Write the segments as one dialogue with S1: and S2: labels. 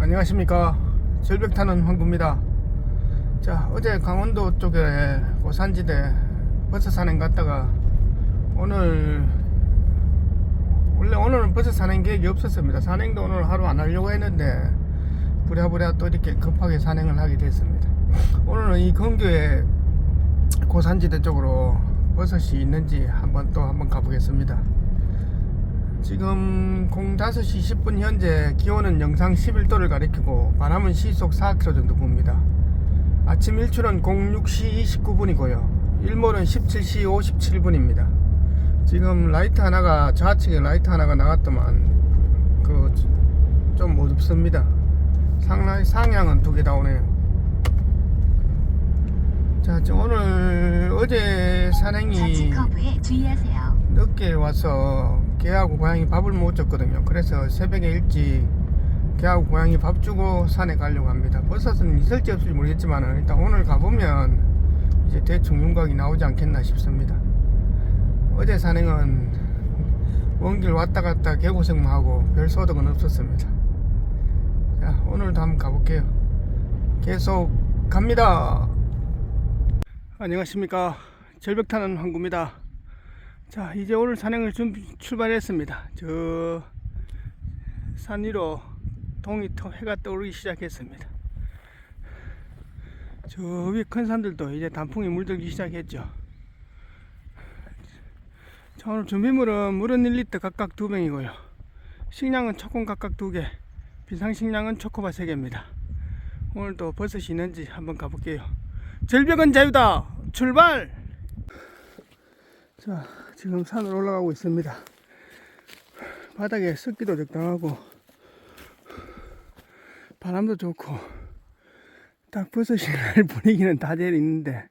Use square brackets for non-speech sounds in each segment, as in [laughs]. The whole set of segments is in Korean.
S1: 안녕하십니까. 절벽 타는 황구입니다. 자 어제 강원도 쪽에 고산지대 버스 산행 갔다가 오늘 원래 오늘은 버스 산행 계획이 없었습니다. 산행도 오늘 하루 안 하려고 했는데 부랴부랴 또 이렇게 급하게 산행을 하게 됐습니다. 오늘은 이 근교에 고산지대 쪽으로 버섯이 있는지 한번 또 한번 가보겠습니다 지금 05시 10분 현재 기온은 영상 11도를 가리키고 바람은 시속 4km 정도 붑니다. 아침 일출은 06시 29분이고요. 일몰은 17시 57분입니다. 지금 라이트 하나가 좌측에 라이트 하나가 나갔더만 그좀 어둡습니다. 상라, 상향은 두개 나오네요. 자, 저 오늘 어제 산행이. 늦게 와서 개하고 고양이 밥을 못 줬거든요. 그래서 새벽에 일찍 개하고 고양이 밥 주고 산에 가려고 합니다. 버섯은 있을지 없을지 모르겠지만 일단 오늘 가보면 이제 대충 윤곽이 나오지 않겠나 싶습니다. 어제 산행은 원길 왔다 갔다 개고생만 하고 별 소득은 없었습니다. 자, 오늘도 한번 가볼게요. 계속 갑니다. 안녕하십니까. 절벽 타는 황구입니다. 자 이제 오늘 산행을 준비, 출발했습니다. 저 산 위로 동이 터 해가 떠오르기 시작했습니다. 저 위에 큰 산들도 이제 단풍이 물들기 시작했죠. 자 오늘 준비물은 물은 1리터 각각 2병이고요. 식량은 초콘 각각 2개 비상식량은 초코바 3개입니다. 오늘도 버섯이 있는지 한번 가볼게요. 절벽은 자유다! 출발! 자 지금 산을 올라가고 있습니다. 바닥에 습기도 적당하고 바람도 좋고 딱 버섯이 날 [laughs] 분위기는 다 되어 있는데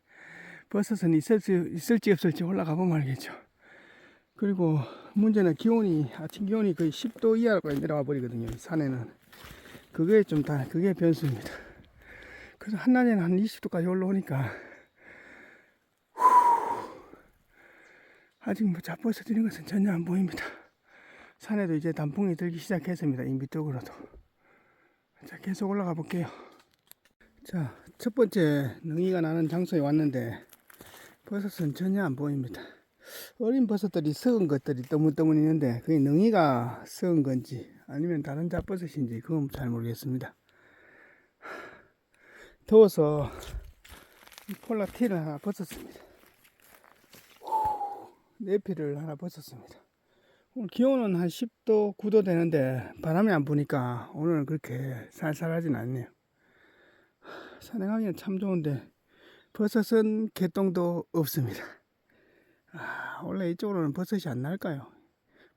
S1: 버섯은 있을지, 있을지 없을지 올라가 보면 알겠죠. 그리고 문제는 기온이 아침 기온이 거의 10도 이하로 내려와 버리거든요. 이 산에는 그게 좀 다 그게 변수입니다. 그래서 한낮에는 한 20도까지 올라오니까 아직 뭐 드는 것은 전혀 안 보입니다. 산에도 이제 단풍이 들기 시작했습니다. 인비 쪽으로도. 자, 계속 올라가 볼게요. 자, 첫 번째 능이가 나는 장소에 왔는데 버섯은 전혀 안 보입니다. 어린 버섯들이 썩은 것들이 떠문떠문 있는데 그게 능이가 썩은 건지 아니면 다른 잡버섯인지 그건 잘 모르겠습니다. 더워서 이 폴라 티를 하나 벗었습니다. 내피를 하나 벗었습니다. 오늘 기온은 한 10도, 9도 되는데 바람이 안 부니까 오늘은 그렇게 살살하진 않네요. 산행하기는 참 좋은데 버섯은 개똥도 없습니다. 아, 원래 이쪽으로는 버섯이 안 날까요?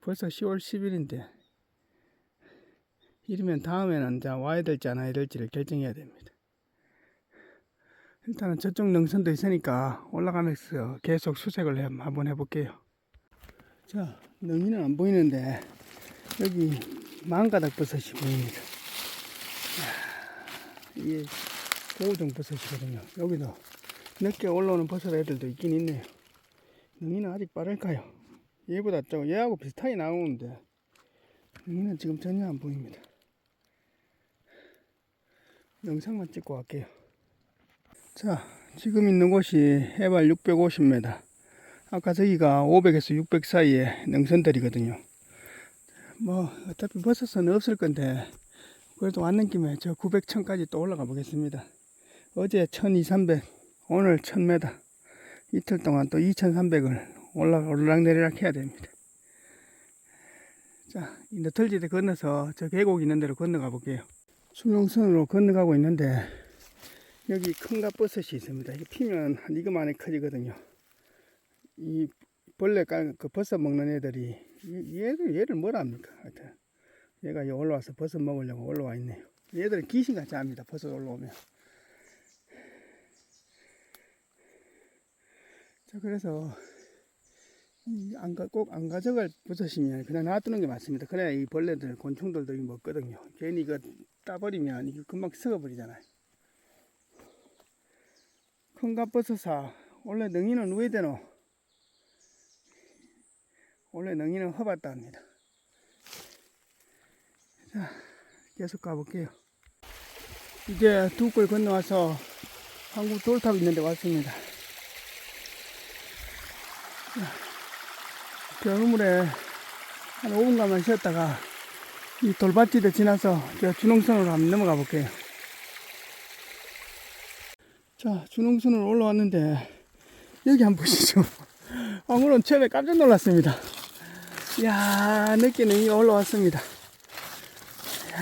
S1: 벌써 10월 10일인데 이러면 다음에는 와야 될지 안 와야 될지를 결정해야 됩니다. 일단은 저쪽 능선도 있으니까 올라가면서 계속 수색을 해- 한번 해볼게요. 자, 능이는 안 보이는데 여기 망가닥 버섯이 보입니다. 아, 이게 고우정 버섯이거든요. 여기도 늦게 올라오는 버섯 애들도 있긴 있네요. 능이는 아직 빠를까요? 얘보다 좀 얘하고 비슷하게 나오는데 능이는 지금 전혀 안 보입니다. 영상만 찍고 갈게요. 자, 지금 있는 곳이 해발 650m. 아까 저기가 500에서 600 사이에 능선들이거든요. 뭐, 어차피 버섯은 없을 건데, 그래도 왔는 김에 저 900, 1000까지 또 올라가 보겠습니다. 어제 1200, 300, 오늘 1000m. 이틀 동안 또 2300을 올라, 올락내리락 해야 됩니다. 자, 이 너털지대 건너서 저 계곡 있는 데로 건너가 볼게요. 수명선으로 건너가고 있는데, 여기 큰가 버섯이 있습니다. 이게 피면 한 이거만에 커지거든요. 이 벌레 깔, 그 버섯 먹는 애들이, 이- 얘를, 얘를 뭐라 합니까? 하여튼. 얘가 여기 올라와서 버섯 먹으려고 올라와 있네요. 얘들은 귀신같이 합니다. 버섯 올라오면. 자, 그래서, 이 안, 가- 꼭안 가져갈 버섯이면 그냥 놔두는 게 맞습니다. 그래야 이 벌레들, 곤충들도 이거 먹거든요. 괜히 이거 따버리면 이거 금방 썩어버리잖아요. 큰갑버섯사 원래 능이는 왜 되노? 원래 능이는 허봤다 합니다. 자, 계속 가볼게요. 이제 두골 건너와서 한국 돌탑 있는데 왔습니다. 겨울물에 한 5분간만 쉬었다가 이 돌밭지대 지나서 제가 준홍선으로 한번 넘어가 볼게요. 자, 준홍선으로 올라왔는데 여기 한번 보시죠. [laughs] 아, 물론 처음에 깜짝 놀랐습니다. 이야, 늦게는 이 올라왔습니다. 이야,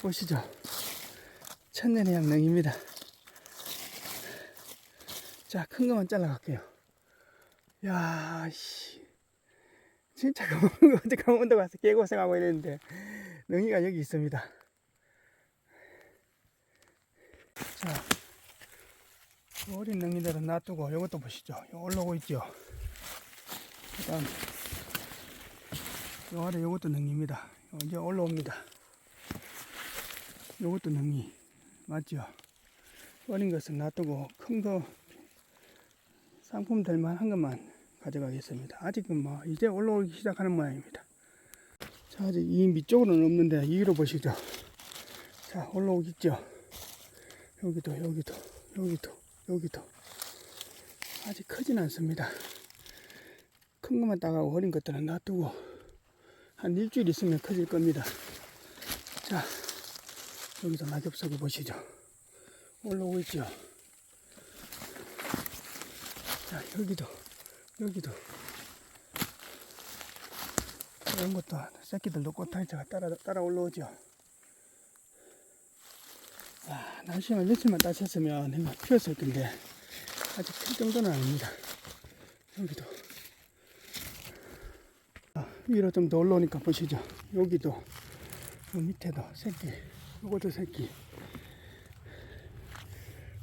S1: 보시죠. 천년의 양릉입니다. 자, 큰 거만 잘라갈게요. 야, 씨. 진짜 [laughs] 강원- 어제 강원도 가서 개고생하고 이랬는데, 능이가 여기 있습니다. 자, 어린 능이들은 놔두고, 이것도 보시죠. 요 올라오고 있죠. 그 다음, 요 아래 요것도 능이입니다. 요 이제 올라옵니다. 요것도 능이. 맞죠? 어린 것은 놔두고, 큰 거, 상품 될 만한 것만 가져가겠습니다. 아직은 뭐 이제 올라오기 시작하는 모양입니다. 자, 아직 이 밑쪽으로는 없는데 위로 보시죠. 자, 올라오기 있죠. 여기도 여기도 여기도 여기도 아직 크진 않습니다. 큰 것만 따가고 어린 것들은 놔두고 한 일주일 있으면 커질 겁니다. 자, 여기도 낙엽석이 보시죠. 올라오고 있죠. 자, 여기도, 여기도. 이런 것도 새끼들도 꽃타이트가 따라, 따라 올라오죠. 아, 날씨만 며칠만 따셨으면 내가 피었을 텐데, 아직 필 정도는 아닙니다. 여기도. 아, 위로 좀 더 올라오니까 보시죠. 여기도, 요 밑에도 새끼, 요것도 새끼.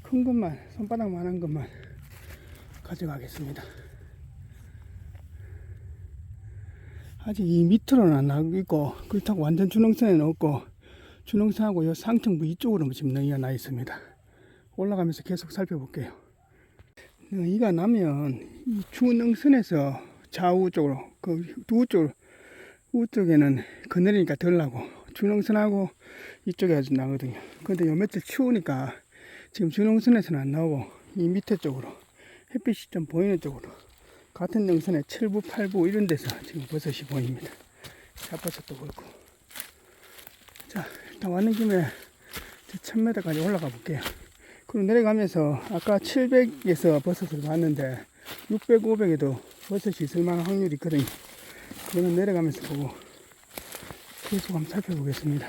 S1: 큰 것만, 손바닥만한 것만 가져가겠습니다. 아직 이 밑으로는 안 나고 있고 그렇다고 완전 준홍선에는 없고 준홍선하고 이 상층부 이쪽으로 지금 능이가 나 있습니다. 올라가면서 계속 살펴볼게요. 능이가 나면 이 준홍선에서 좌우 쪽으로 그 두 쪽으로 우쪽에는 그늘이니까 덜 나고 준홍선하고 이쪽에 아주 나거든요. 근데 요 며칠 추우니까 지금 준홍선에서는 안 나오고 이 밑에 쪽으로 햇빛이 좀 보이는 쪽으로 같은 능선에 7부, 8부 이런 데서 지금 버섯이 보입니다. 샷버섯도 그렇고. 자, 왔는 김에 1000m까지 올라가 볼게요. 그리고 내려가면서 아까 700에서 버섯을 봤는데 600, 500에도 버섯이 있을 만한 확률이 있거든요. 그거는 내려가면서 보고 계속 한번 살펴보겠습니다.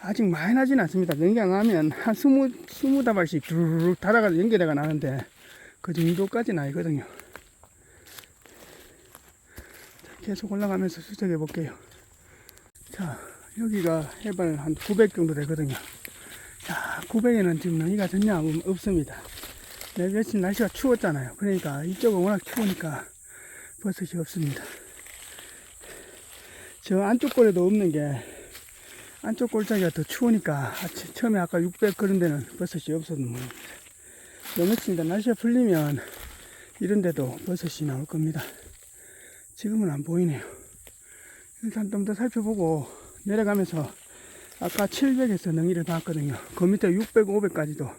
S1: 아직 많이 나진 않습니다. 나면 한 스무, 스무 다발씩 두루룩 달아가지고 연기대가 나는데 그 정도까지는 아니거든요. 자, 계속 올라가면서 수색해 볼게요. 자, 여기가 해발 한 900 정도 되거든요. 자, 900에는 지금 너희가 전혀 없- 없습니다. 내 며칠 날씨가 추웠잖아요. 그러니까 이쪽은 워낙 추우니까 버섯이 없습니다. 저 안쪽 골에도 없는 게 안쪽 골짜기가 더 추우니까 아치- 처음에 아까 600 그런 데는 버섯이 없었는 모양입니다. 며칠인데 날씨가 풀리면 이런 데도 버섯이 나올 겁니다. 지금은 안 보이네요. 일단 좀 더 살펴보고 내려가면서 아까 700에서 능이를 봤거든요. 그 밑에 600, 500까지도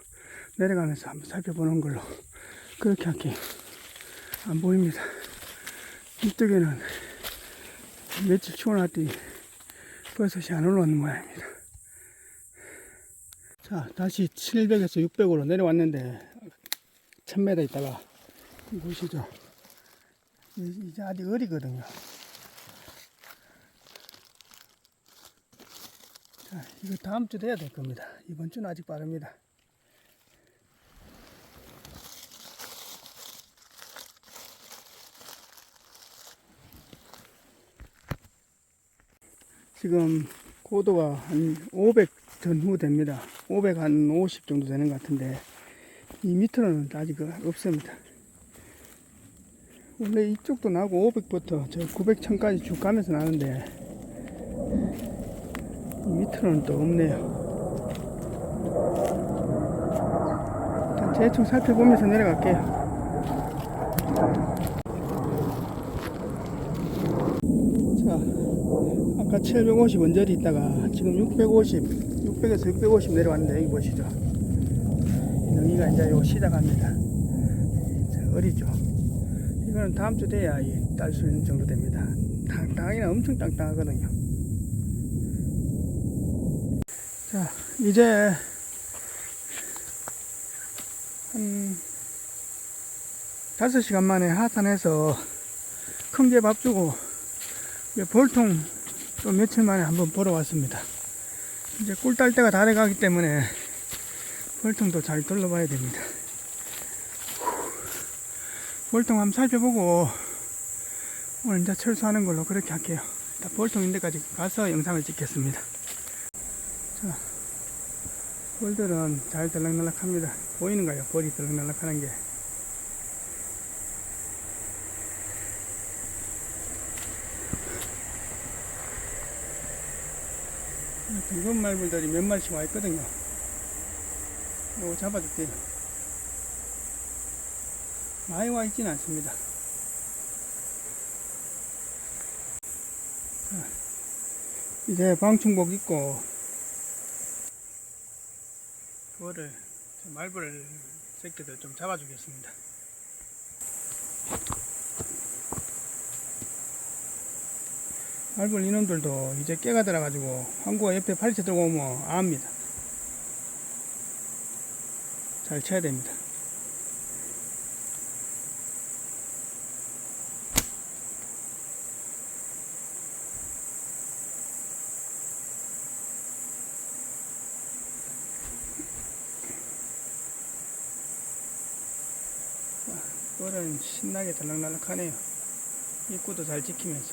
S1: 내려가면서 한번 살펴보는 걸로 그렇게 할게요. 안 보입니다. 이쪽에는 며칠 추워놨더니 버섯이 안 올라오는 모양입니다. 자, 다시 700에서 600으로 내려왔는데 1000m 있다가 보시죠. 이- 이제 아직 어리거든요. 자, 이거 다음 주 돼야 될 겁니다. 이번 주는 아직 빠릅니다. 지금 고도가 한 500 전후 됩니다. 500 한 50 정도 되는 것 같은데 이 밑으로는 아직 없습니다. 원래 이쪽도 나고 500부터 저 900, 1000까지 쭉 가면서 나는데 이 밑으로는 또 없네요. 일단 대충 살펴보면서 내려갈게요. 자, 아까 750 언저리 있다가 지금 650, 600에서 650 내려왔는데 여기 보시죠. 능이가 이제 요 시작합니다. 자, 어리죠. 이거는 다음 주 돼야 딸 수 있는 정도 됩니다. 땅, 땅이는 엄청 땅땅하거든요. 자, 이제 한 5시간 만에 하산해서 큰 게 밥 주고 볼통 또 며칠 만에 한번 보러 왔습니다. 이제 꿀 딸 때가 다 돼가기 때문에 볼통도 잘 둘러봐야 됩니다. 볼통 한번 살펴보고 오늘 이제 철수하는 걸로 그렇게 할게요. 일단 볼통 인데까지 가서 영상을 찍겠습니다. 자, 볼들은 잘 들락날락합니다. 보이는가요? 볼이 들락날락하는 게. 둥근 말벌들이 몇 마리씩 와 있거든요. 이거 잡아줄게요. 많이 와 있지는 않습니다. 자, 이제 방충복 입고 그거를 저 말벌 새끼들 좀 잡아주겠습니다. 말벌 인원들도 이제 깨가 들어가지고 항구가 옆에 파리채 들고 오면 압니다. 잘 쳐야 됩니다. 꼴은 신나게 달락날락하네요. 입구도 잘 지키면서.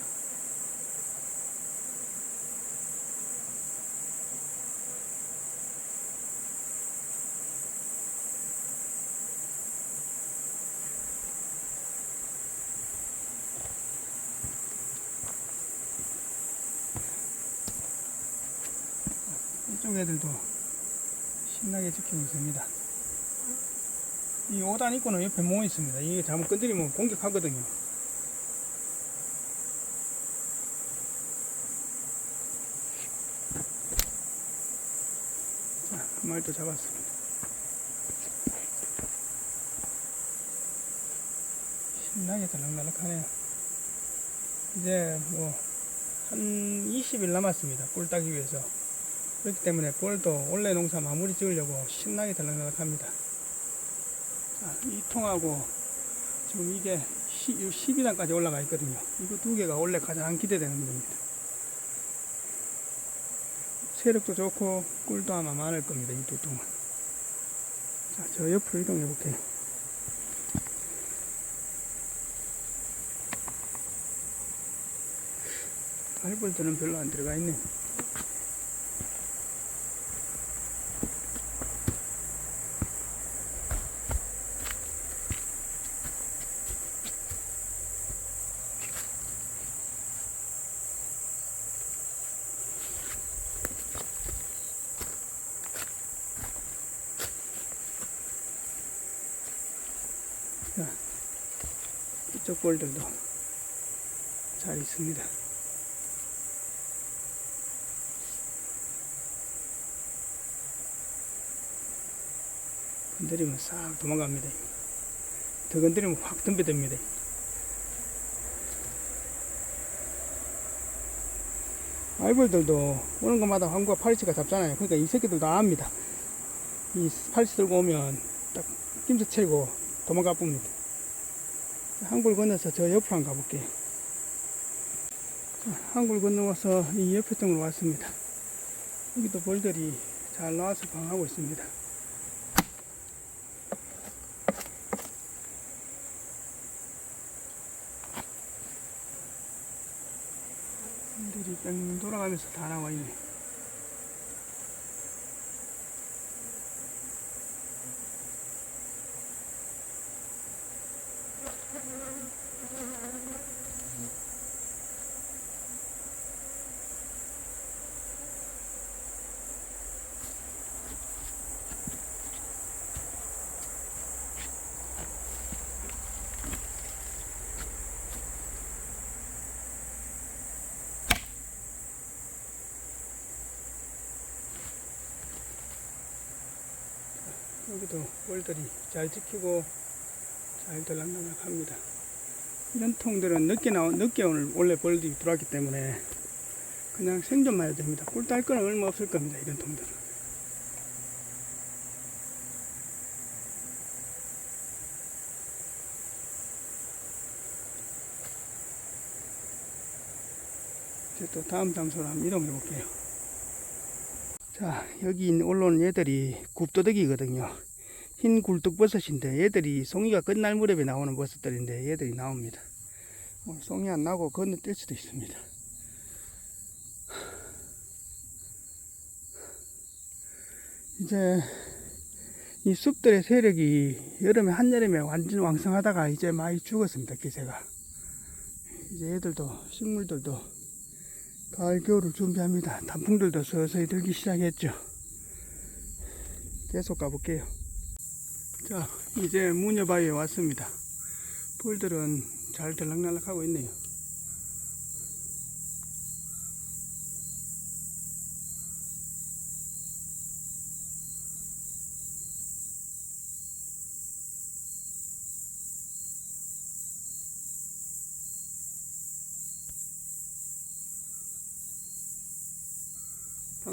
S1: 이쪽 애들도 신나게 지키고 있습니다. 이 5단 입구는 옆에 모여 있습니다. 이게 잘못 건드리면 공격하거든요. 자, 한 마리 또 잡았습니다. 신나게 달락달락하네요. 이제 뭐, 한 20일 남았습니다. 꿀 따기 위해서. 그렇기 때문에 볼도 원래 농사 마무리 지으려고 신나게 달락달락합니다. 자, 이 통하고 지금 이게 12단까지 올라가 있거든요. 이거 두 개가 원래 가장 기대되는 겁니다. 세력도 좋고 꿀도 아마 많을 겁니다. 이 두 통은. 자, 저 옆으로 이동해 볼게요. 알볼들은 별로 안 들어가 있네. 자, 볼들도 잘 있습니다. 건드리면 싹 도망갑니다. 더 건드리면 확 덤벼듭니다. 아이벌들도 오는 것마다 황구가 파리치가 잡잖아요. 그러니까 이 새끼들도 압니다. 이 파리치 들고 오면 딱 김새 채고 도망가 봅니다. 한굴 건너서 저 옆으로 한번 가볼게요. 자, 한굴 건너와서 이 옆에 등으로 왔습니다. 여기도 벌들이 잘 나와서 방하고 있습니다. 벌들이 뺑 돌아가면서 다 나와 있네. 여기도 벌들이 잘 지키고 잘 들락날락합니다. 이런 통들은 늦게 나오 늦게 오늘 원래 벌들이 들어왔기 때문에 그냥 생존만 해도 됩니다. 꿀딸 거는 얼마 없을 겁니다. 이런 통들은. 또 다음 장소로 한번 이동해 볼게요. 자, 여기 올라온 얘들이 굽도덕이거든요. 흰 굴뚝버섯인데 얘들이 송이가 끝날 무렵에 나오는 버섯들인데 얘들이 나옵니다. 오늘 송이 안 나고 건너뛸 수도 있습니다. 이제 이 숲들의 세력이 여름에 한여름에 완전 왕성하다가 이제 많이 죽었습니다. 기세가. 이제 얘들도 식물들도 가을 겨울을 준비합니다. 단풍들도 서서히 들기 시작했죠. 계속 가볼게요. 자, 이제 무녀바위에 왔습니다. 벌들은 잘 들락날락하고 있네요.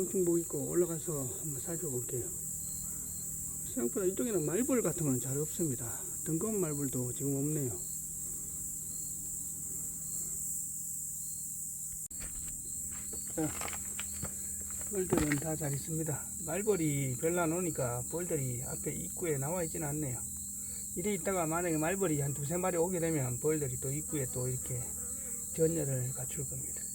S1: 방충복 입고 올라가서 한번 살펴 볼게요. 생각보다 이쪽에는 말벌 같은 거는 잘 없습니다. 뜬금없는 말벌도 지금 없네요. 자, 벌들은 다 잘 있습니다. 말벌이 별로 안 오니까 벌들이 앞에 입구에 나와 있지는 않네요. 이래 있다가 만약에 말벌이 한 두세 마리 오게 되면 벌들이 또 입구에 또 이렇게 전열을 갖출 겁니다.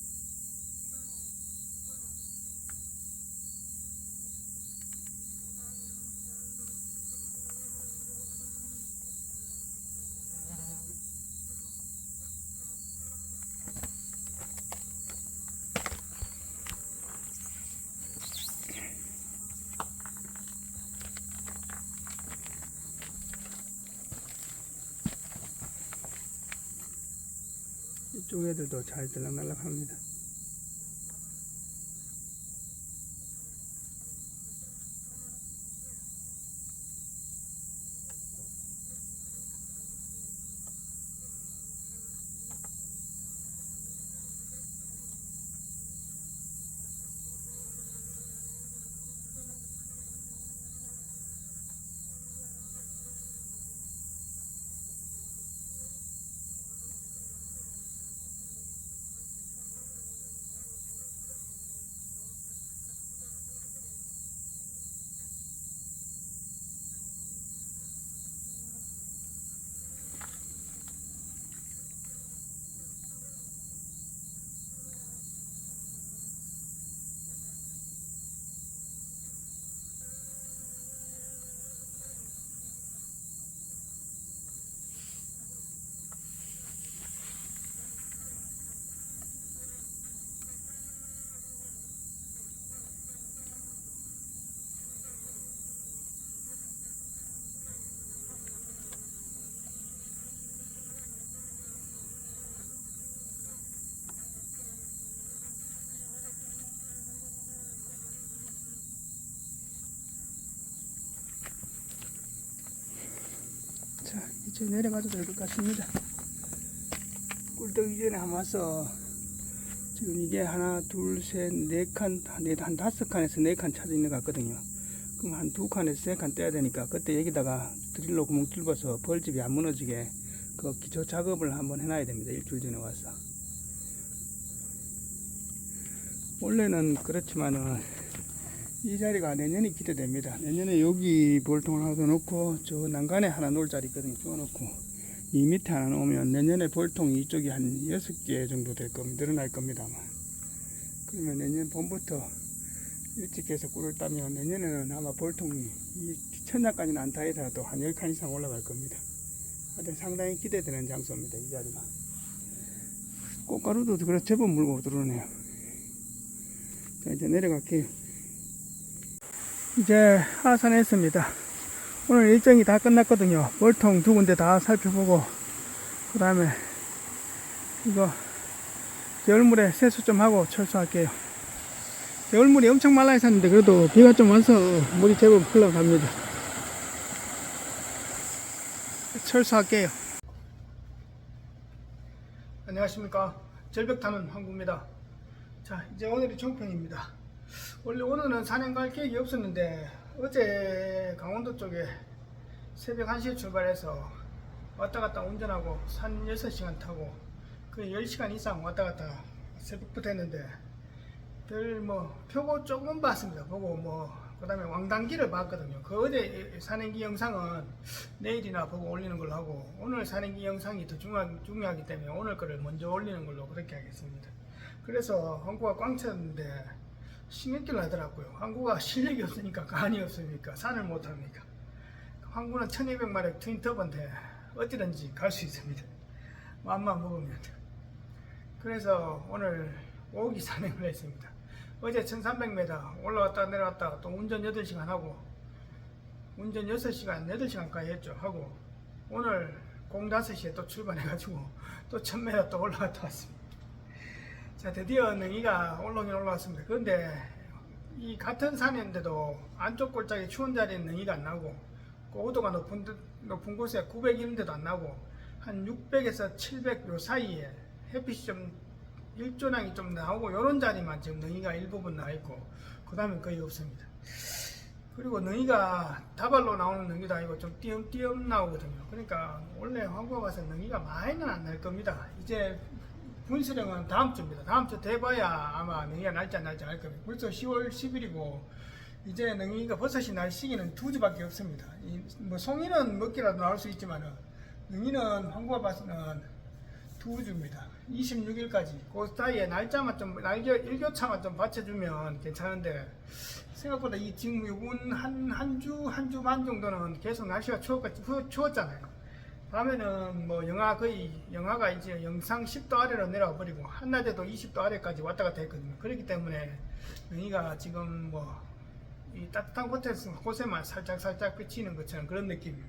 S1: 쪽 애들도 잘 들락날락 합니다. 자, 이제 내려가도 될 것 같습니다. 꿀떡 이전에 와서 지금 이게 하나, 둘, 셋, 네 칸, 네, 한 다섯 칸에서 네칸 차져 있는 것 같거든요. 그럼 한 두 칸에서 세 칸 떼야 되니까 그때 여기다가 드릴로 구멍 뚫어서 벌집이 안 무너지게 그 기초 작업을 한번 해놔야 됩니다. 일주일 전에 와서. 원래는 그렇지만은 이 자리가 내년이 기대됩니다. 내년에 여기 볼통을 하나 더 놓고 저 난간에 하나 놓을 자리 있거든요. 그거 놓고 이 밑에 하나 놓으면 내년에 볼통이 이쪽이 한 여섯 개 정도 될 겁니다. 늘어날 겁니다. 아마. 그러면 내년 봄부터 일찍 해서 꿀을 따면 내년에는 아마 볼통이 이 천장까지는 안 타이더라도 한열칸 이상 올라갈 겁니다. 하여튼 상당히 기대되는 장소입니다. 이 자리가. 꽃가루도 그래 제법 물고 들어오네요. 자 이제 내려갈게요. 이제 하산했습니다. 오늘 일정이 다 끝났거든요. 월통 두 군데 다 살펴보고, 그 다음에 이거 겨울물에 세수 좀 하고 철수할게요. 겨울물이 엄청 말라 있었는데 그래도 비가 좀 와서 물이 제법 흘러갑니다. 철수할게요. 안녕하십니까. 절벽 타는 항구입니다. 자, 이제 오늘이 종평입니다. 원래 오늘은 산행 갈 계획이 없었는데 어제 강원도 쪽에 새벽 1시에 출발해서 왔다 갔다 운전하고 산 6시간 타고 그 10시간 이상 왔다 갔다 새벽부터 했는데 별 뭐 표고 조금 봤습니다. 보고 뭐 그 다음에 왕단기를 봤거든요. 그 어제 산행기 영상은 내일이나 보고 올리는 걸로 하고 오늘 산행기 영상이 더 중요하, 중요하기 때문에 오늘 거를 먼저 올리는 걸로 그렇게 하겠습니다. 그래서 항구가 꽝 쳤는데 신경질 나더라고요. 항구가 실력이 없으니까 간이 없으니까 산을 못 합니까? 항구는 1200마력 트윈 터보인데 어디든지 갈 수 있습니다. 마음만 먹으면. 그래서 오늘 오기 산행을 했습니다. 어제 1300m 올라왔다 내려왔다 또 운전 8시간 하고 운전 6시간 8시간까지 했죠 하고 오늘 05시에 또 출발해가지고 또 1000m 또 올라갔다 왔습니다 자 드디어 능이가 올라오긴 올라왔습니다. 그런데 이 같은 산인데도 안쪽 골짜기 추운 자리는 능이가 안 나고 고도가 높은, 데- 높은 곳에 900 이런 데도 안 나고 한 600에서 700 요 사이에 햇빛이 좀 일조량이 좀 나오고 요런 자리만 지금 능이가 일부분 나 있고 그 다음에 거의 없습니다. 그리고 능이가 다발로 나오는 능이도 아니고 좀 띄엄띄엄 나오거든요. 그러니까 원래 한국에 가서 능이가 많이는 안 날 겁니다. 이제 분수령은 다음 주입니다 다음 주 돼봐야 아마 능이가 안 날지 알 겁니다 벌써 10월 10일이고 이제 능이가 버섯이 날 시기는 두 주밖에 없습니다 이, 뭐 송이는 먹기라도 나올 수 있지만은 능이는 한국에 봐서는 두 주입니다. 26일까지. 그 사이에 날짜만 좀, 날짜, 일교차만 좀 받쳐주면 괜찮은데, 생각보다 이 지금 이번 한, 한 주, 한 주 반 정도는 계속 날씨가 추웠, 추웠잖아요. 밤에는 뭐 영하 거의, 영하가 이제 영상 10도 아래로 내려와 버리고, 한낮에도 20도 아래까지 왔다 갔다 했거든요. 그렇기 때문에, 여기가 지금 뭐, 이 따뜻한 곳에서 곳에만 살짝 살짝 그치는 것처럼 그런 느낌입니다.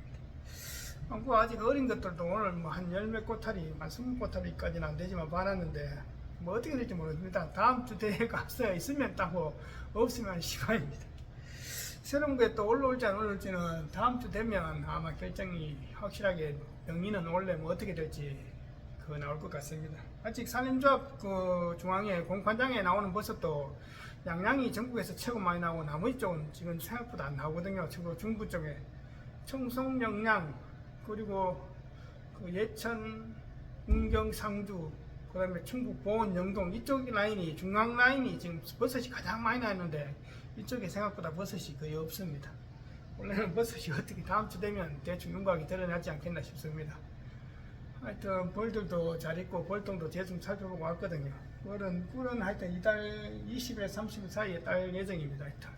S1: 그 아직 어린 것들도 오늘 뭐 한 열 몇 꼬타리, 한 스무 꼬타리까지는 안 되지만 많았는데 뭐 어떻게 될지 모르겠습니다. 다음 주 대회 값에 있으면 따고 없으면 시간입니다. 새로운 게 또 올라올지 안 올라올지는 다음 주 되면 아마 결정이 확실하게 영리는 원래 뭐 어떻게 될지 그 나올 것 같습니다. 아직 산림조합 그 중앙에 공판장에 나오는 버섯도 양양이 전국에서 최고 많이 나오고 나머지 쪽은 지금 생각보다 안 나오거든요. 지금 중부 쪽에 청송 영양 그리고 그 예천 문경 상주 그다음에 충북 보원 영동 이쪽 라인이 중앙 라인이 지금 버섯이 가장 많이 나는데 이쪽에 생각보다 버섯이 거의 없습니다. 원래는 버섯이 어떻게 다음 주 되면 대충 윤곽이 드러나지 않겠나 싶습니다. 하여튼 벌들도 잘 있고 벌통도 대충 살펴보고 왔거든요. 꿀은 꿀은 하여튼 이달 20일 30일 사이에 딸 예정입니다. 하여튼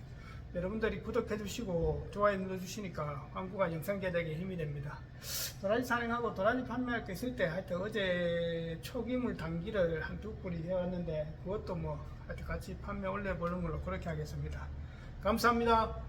S1: 여러분들이 구독해 주시고 좋아요 눌러 주시니까 광고가 영상 제작에 힘이 됩니다. 도라지 산행하고 도라지 판매할 게 있을 때 하여튼 어제 초기물 단기를 한 두 뿌리 해왔는데 그것도 뭐 하여튼 같이 판매 올려보는 걸로 그렇게 하겠습니다. 감사합니다.